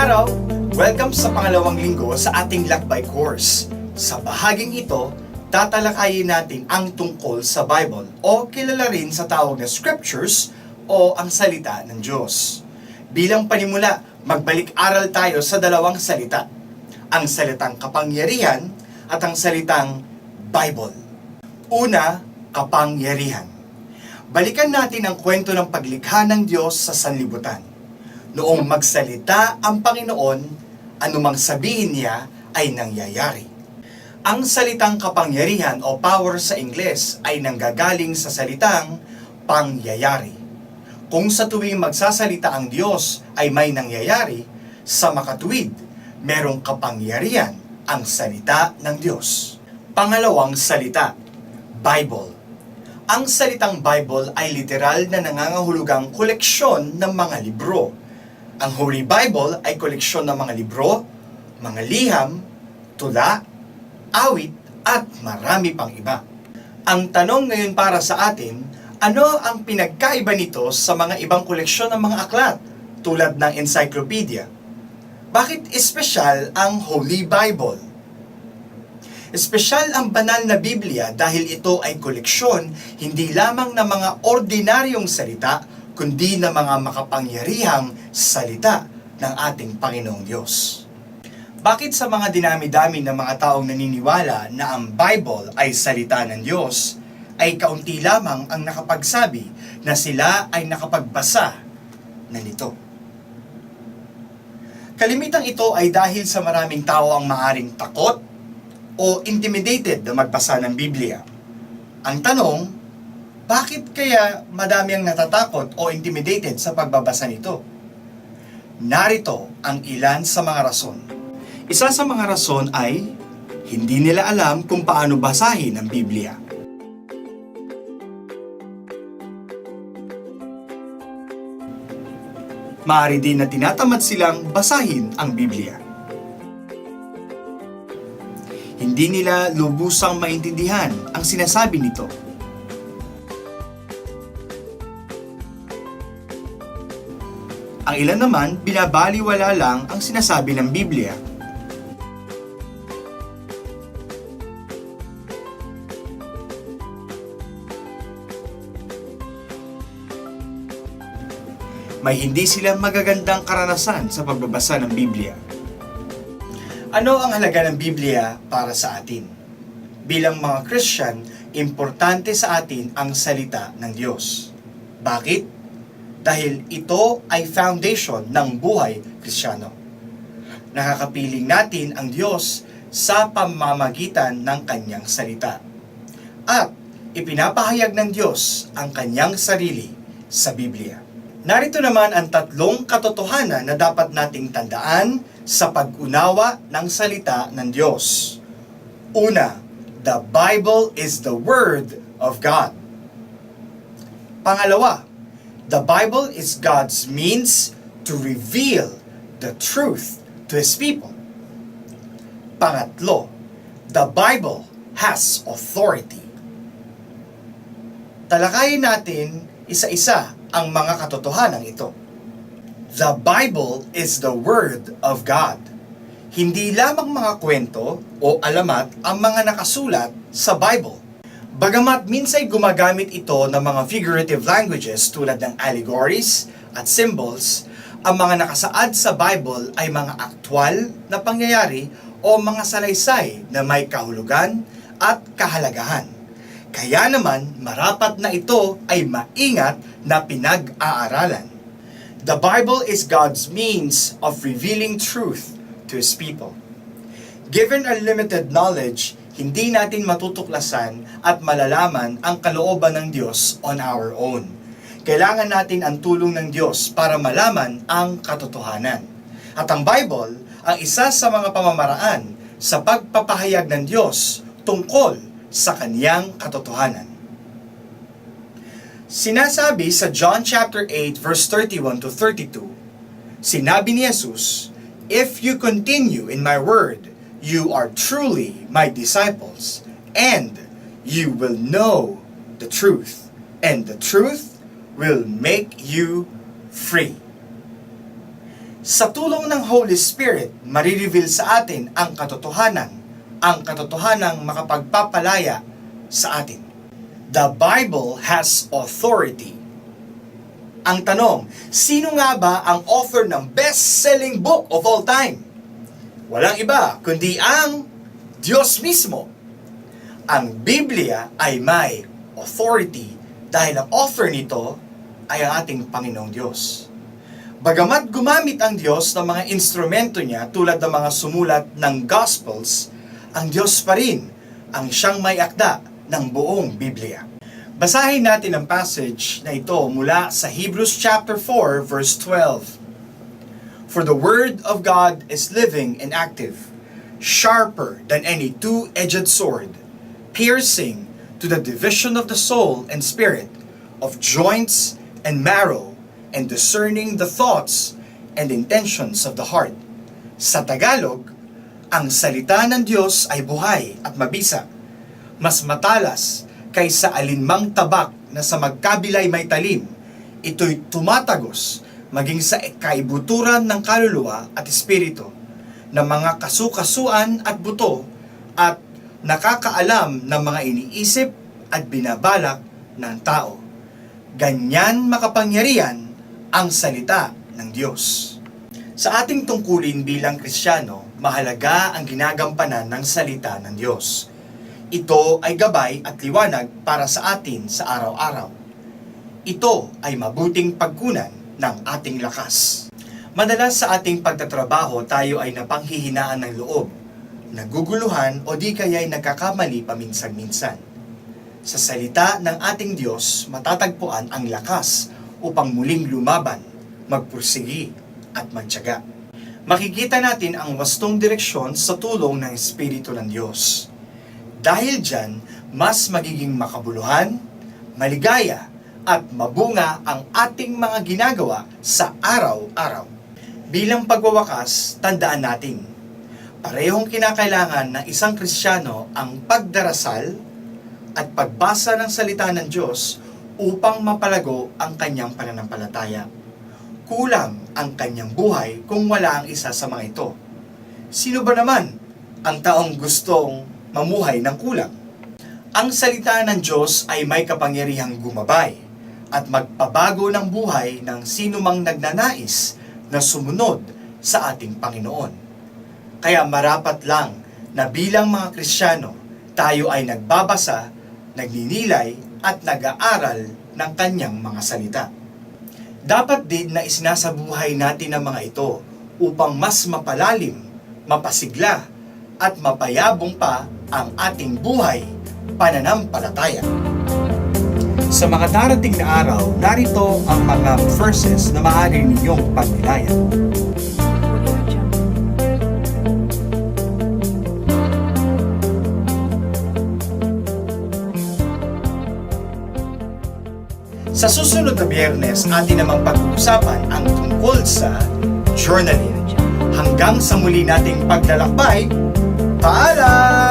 araw! Welcome sa pangalawang linggo sa ating lakbay course. Sa bahaging ito, tatalakayin natin ang tungkol sa Bible o kilala rin sa tawag na Scriptures o ang salita ng Diyos. Bilang panimula, magbalik-aral tayo sa dalawang salita. Ang salitang kapangyarihan at ang salitang Bible. Una, kapangyarihan. Balikan natin ang kwento ng paglikha ng Diyos sa sanlibutan. Noong magsalita ang Panginoon, anumang sabihin niya ay nangyayari. Ang salitang kapangyarihan o power sa Ingles ay nanggagaling sa salitang pangyayari. Kung sa tuwing magsasalita ang Diyos ay may nangyayari, sa makatuwid, merong kapangyarihan ang salita ng Diyos. Pangalawang salita, Bible. Ang salitang Bible ay literal na nangangahulugang koleksyon ng mga libro. Ang Holy Bible ay koleksyon ng mga libro, mga liham, tula, awit, at marami pang iba. Ang tanong ngayon para sa atin, ano ang pinagkaiba nito sa mga ibang koleksyon ng mga aklat tulad ng encyclopedia? Bakit espesyal ang Holy Bible? Espesyal ang banal na Biblia dahil ito ay koleksyon hindi lamang ng mga ordinaryong salita, kundi ng mga makapangyarihang salita ng ating Panginoong Diyos. Bakit sa mga dinami-dami ng mga taong naniniwala na ang Bible ay salita ng Diyos, ay kaunti lamang ang nakapagsabi na sila ay nakapagbasa na nito? Kalimitang ito ay dahil sa maraming tao ang maaring takot o intimidated na magbasa ng Biblia. Ang tanong, bakit kaya madami ang natatakot o intimidated sa pagbabasa nito? Narito ang ilan sa mga rason. Isa sa mga rason ay hindi nila alam kung paano basahin ang Biblia. Maaari din na tinatamad silang basahin ang Biblia. Hindi nila lubusang maintindihan ang sinasabi nito. Ang ilan naman, binabaliwala lang ang sinasabi ng Biblia. May hindi sila magagandang karanasan sa pagbabasa ng Biblia. Ano ang halaga ng Biblia para sa atin? Bilang mga Christian, importante sa atin ang salita ng Diyos. Bakit? Dahil ito ay foundation ng buhay Kristiyano. Nakakapiling natin ang Diyos sa pamamagitan ng kanyang salita. At ipinapahayag ng Diyos ang kanyang sarili sa Biblia. Narito naman ang tatlong katotohanan na dapat nating tandaan sa pag-unawa ng salita ng Diyos. Una, the Bible is the Word of God. Pangalawa, the Bible is God's means to reveal the truth to His people. Pangatlo, the Bible has authority. Talakayin natin isa-isa ang mga katotohanan ito. The Bible is the Word of God. Hindi lamang mga kwento o alamat ang mga nakasulat sa Bible. Bagamat minsay gumagamit ito ng mga figurative languages tulad ng allegories at symbols, ang mga nakasaad sa Bible ay mga aktwal na pangyayari o mga salaysay na may kahulugan at kahalagahan. Kaya naman, marapat na ito ay maingat na pinag-aaralan. The Bible is God's means of revealing truth to His people. Given our limited knowledge, hindi natin matutuklasan at malalaman ang kalooban ng Diyos on our own. Kailangan natin ang tulong ng Diyos para malaman ang katotohanan. At ang Bible ang isa sa mga pamamaraan sa pagpapahayag ng Diyos tungkol sa kaniyang katotohanan. Sinasabi sa John chapter 8 verse 31 to 32, Sinabi ni Jesus, If you continue in my word, you are truly my disciples, and you will know the truth, and the truth will make you free. Sa tulong ng Holy Spirit, marireveal sa atin ang katotohanan, ang katotohanang makapagpapalaya sa atin. The Bible has authority. Ang tanong, sino nga ba ang author ng best-selling book of all time? Walang iba kundi ang Diyos mismo. Ang Biblia ay may authority dahil ang author nito ay ang ating Panginoong Diyos. Bagamat gumamit ang Diyos ng mga instrumento niya tulad ng mga sumulat ng Gospels, ang Diyos pa rin ang siyang may akda ng buong Biblia. Basahin natin ang passage na ito mula sa Hebrews chapter 4 verse 12. For the word of God is living and active, sharper than any two-edged sword, piercing to the division of the soul and spirit, of joints and marrow, and discerning the thoughts and intentions of the heart. Sa Tagalog, ang salita ng Diyos ay buhay at mabisa, mas matalas kaysa alinmang tabak na sa magkabilay may talim. Ito'y tumatagos maging sa kaibuturan ng kaluluwa at espiritu, ng mga kasukasuan at buto, at nakakaalam ng mga iniisip at binabalak ng tao. Ganyan makapangyarihan ang salita ng Diyos. Sa ating tungkulin bilang Kristiyano, mahalaga ang ginagampanan ng salita ng Diyos. Ito ay gabay at liwanag para sa atin sa araw-araw. Ito ay mabuting pagkunan ng ating lakas. Madalas sa ating pagtatrabaho tayo ay napanghihinaan ng loob, naguguluhan o di kaya'y nagkakamali paminsan-minsan. Sa salita ng ating Diyos, matatagpuan ang lakas upang muling lumaban, magpursigi at magtyaga. Makikita natin ang wastong direksyon sa tulong ng Espiritu ng Diyos. Dahil dyan, mas magiging makabuluhan, maligaya, at mabunga ang ating mga ginagawa sa araw-araw. Bilang pagwawakas, tandaan natin, parehong kinakailangan ng isang Kristiyano ang pagdarasal at pagbasa ng salita ng Diyos upang mapalago ang kanyang pananampalataya. Kulang ang kanyang buhay kung wala ang isa sa mga ito. Sino ba naman ang taong gustong mamuhay ng kulang? Ang salita ng Diyos ay may kapangyarihang gumabay at magpabago ng buhay ng sino mang nagnanais na sumunod sa ating Panginoon. Kaya marapat lang na bilang mga Kristiyano, tayo ay nagbabasa, nagninilay at nag-aaral ng kanyang mga salita. Dapat din na isinasabuhay natin ang mga ito upang mas mapalalim, mapasigla, at mapayabong pa ang ating buhay pananampalataya. Sa mga darating na araw, narito ang mga verses na maaari ninyong pagnilayan. Sa susunod na biyernes, atin namang pag-uusapan ang tungkol sa journaling. Hanggang sa muli nating paglalakbay, paalam!